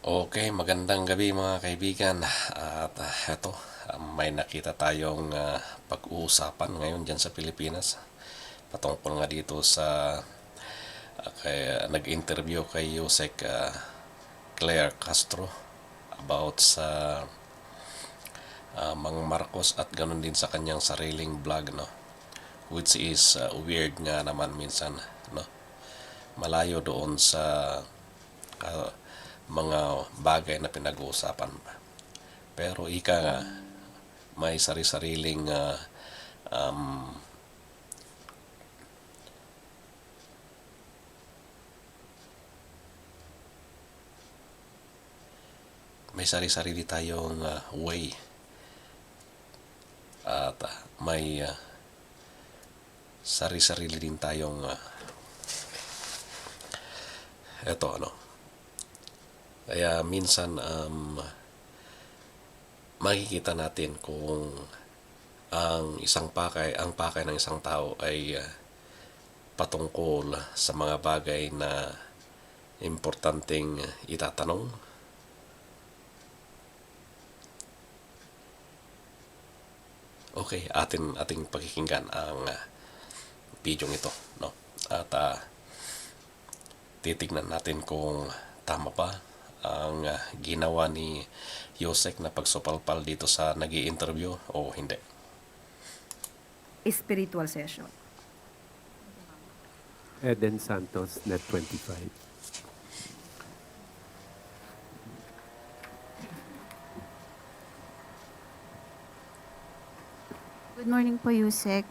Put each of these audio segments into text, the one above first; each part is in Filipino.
Okay, magandang gabi mga kaibigan. At ah, eto, may nakita tayong ah, pag-uusapan ngayon dyan sa Pilipinas. Patungkol nga dito sa ah, kay, nag-interview kay Yusek ah, Claire Castro about sa ah, Mang Marcos at ganun din sa kanyang sariling vlog, no? Which is ah, weird nga naman minsan, no? Malayo doon sa ah, mga bagay na pinag-uusapan pa. Pero ika nga, may sari-sariling ah, um, may sari-sarili tayong ah, way at ah, may ah, sari-sarili din tayong ah, eto ano kaya minsan um, makikita natin kung ang isang pakay, ang pakay ng isang tao ay uh, patungkol sa mga bagay na importanteng itatanong. Okay, atin ating pakikinggan ang uh, video ito, no? At uh, titignan natin kung tama ba ang ah, ginawa ni Yosek na pagsupalpal dito sa nag interview o hindi. spiritual session. Eden Santos, Net 25. Good morning po, Yusek.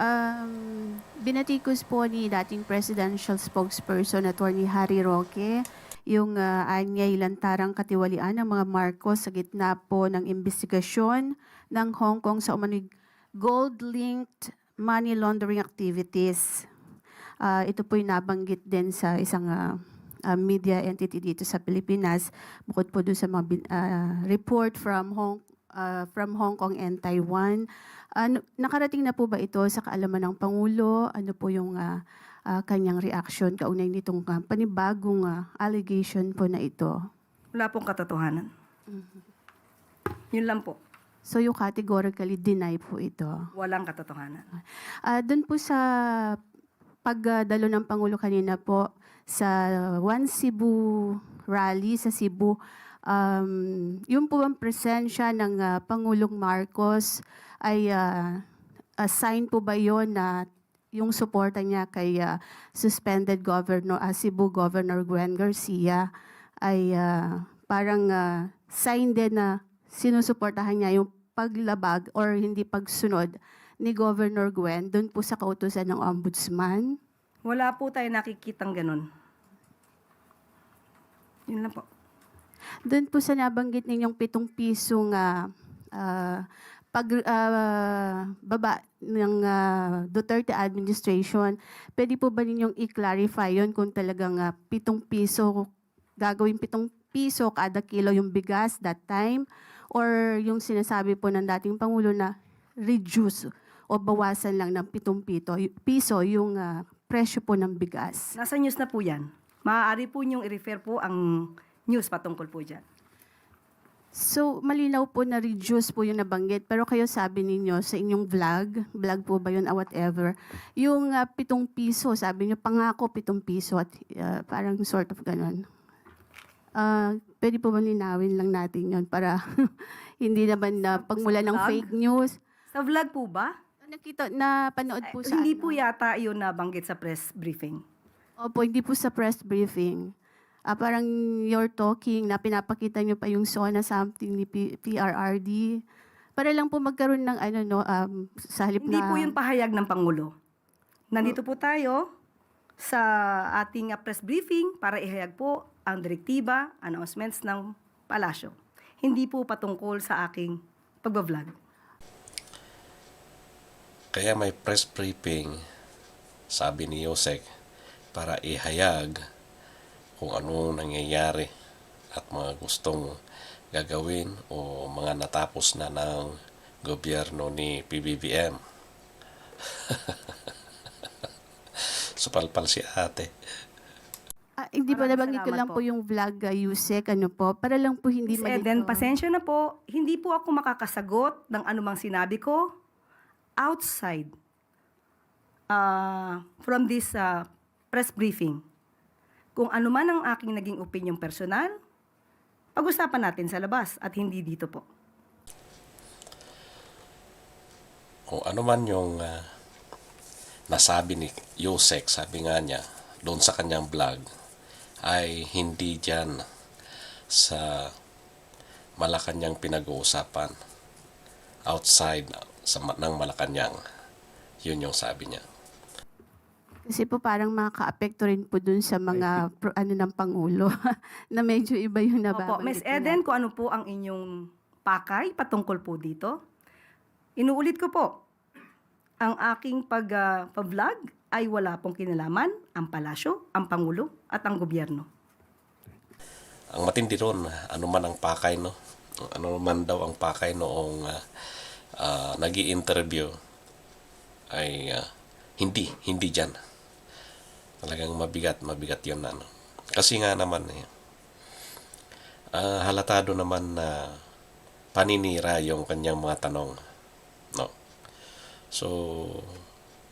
Um, binatikos po ni dating presidential spokesperson Attorney Harry Roque yung uh, anyay lantarang katiwalian ng mga Marcos sa gitna po ng investigasyon ng Hong Kong sa umano'y gold-linked money laundering activities. Ah, ito po yung nabanggit din sa isang ah, ah, media entity dito sa Pilipinas bukod po doon sa mga ah, report from Hong ah, from Hong Kong and Taiwan. Ano, nakarating na po ba ito sa kaalaman ng Pangulo? Ano po yung ah, ah, kanyang reaction kaugnay nitong ah, panibagong ah, allegation po na ito? Wala pong katotohanan. Yun lang po. So you categorically deny po ito? Walang katotohanan. Ah, doon po sa pagdalo ng Pangulo kanina po sa One Cebu rally sa Cebu, um, yung po ang presensya ng ah, Pangulong Marcos ay ah, a sign po ba yon na yung suporta niya kay ah, suspended governor ah, Cebu Governor Gwen Garcia ay ah, parang ah, sign din na sinusuportahan niya yung paglabag or hindi pagsunod ni Governor Gwen doon po sa kautusan ng ombudsman. Wala po tayo nakikitang ganun. Yun lang po. Doon po sa nabanggit ninyong pitong pisong ah, ah, pag ah, baba ng ah, Duterte administration, pwede po ba ninyong i-clarify yon kung talagang ah, pitong piso, gagawin pitong piso kada kilo yung bigas that time? Or yung sinasabi po ng dating Pangulo na reduce o bawasan lang ng pitong pito, piso yung ah, presyo po ng bigas? Nasa news na po yan. Maaari po niyong i-refer po ang news patungkol po dyan. So, malinaw po na reduce po yung nabanggit. Pero kayo sabi ninyo sa inyong vlog, vlog po ba yun or whatever, yung ah, pitong piso, sabi niyo pangako pitong piso at ah, parang sort of ganun. Ah, pwede po ba linawin lang natin yon para hindi naman na pagmula ng fake news. Sa vlog po ba? Nakita, na panood po Eh, sa hindi ano? po yata yun nabanggit sa press briefing. Opo, hindi po sa press briefing. Ah, parang you're talking na pinapakita niyo pa yung SONA something ni P- PRRD. Para lang po magkaroon ng ano no, um, sa halip Hindi na... po yun pahayag ng Pangulo. Nandito po tayo sa ating uh, press briefing para ihayag po ang direktiba, announcements ng palasyo. Hindi po patungkol sa aking pagbablog. Kaya may press briefing, sabi ni Yosek, para ihayag kung anong nangyayari at mga gustong gagawin o mga natapos na ng gobyerno ni PBBM. Supalpal si ate. Ah, hindi Maraming nabanggit ko lang po. po yung vlog, uh, Yusek, ano po, para lang po hindi Miss malito. Eden, pasensya na po. Hindi po ako makakasagot ng anumang sinabi ko outside uh, from this uh, press briefing. Kung ano man ang aking naging opinion personal, pag-usapan natin sa labas at hindi dito po. Kung ano man yung ah, nasabi ni Yosek, sabi nga niya, doon sa kanyang vlog, ay hindi dyan sa Malacanang pinag-uusapan outside sa, ng Malacanang. Yun yung sabi niya. Kasi po parang makaka-apekto rin po dun sa mga pro, ano ng Pangulo na medyo iba yung Opo, nababanggit. Miss nila. Eden, kung ano po ang inyong pakay patungkol po dito, inuulit ko po, ang aking pag, ah, pag-vlog ay wala pong kinalaman ang palasyo, ang Pangulo at ang gobyerno. Ang matindi ron, ano man ang pakay, no? Ano man daw ang pakay noong uh, nag interview ay ah, hindi, hindi dyan. Talagang mabigat, mabigat yun. Ano. Kasi nga naman, eh, ah, halatado naman na paninira yung kanyang mga tanong. No? So,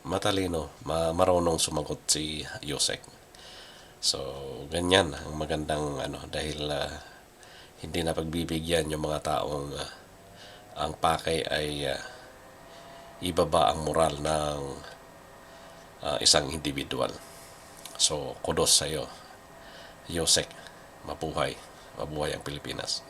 matalino, ma marunong sumagot si Yosek. So, ganyan ang magandang ano dahil ah, hindi na pagbibigyan yung mga taong ah, ang pakay ay ah, ibaba ang moral ng ah, isang individual. So, kudos sa iyo. Yosek, mabuhay. Mabuhay ang Pilipinas.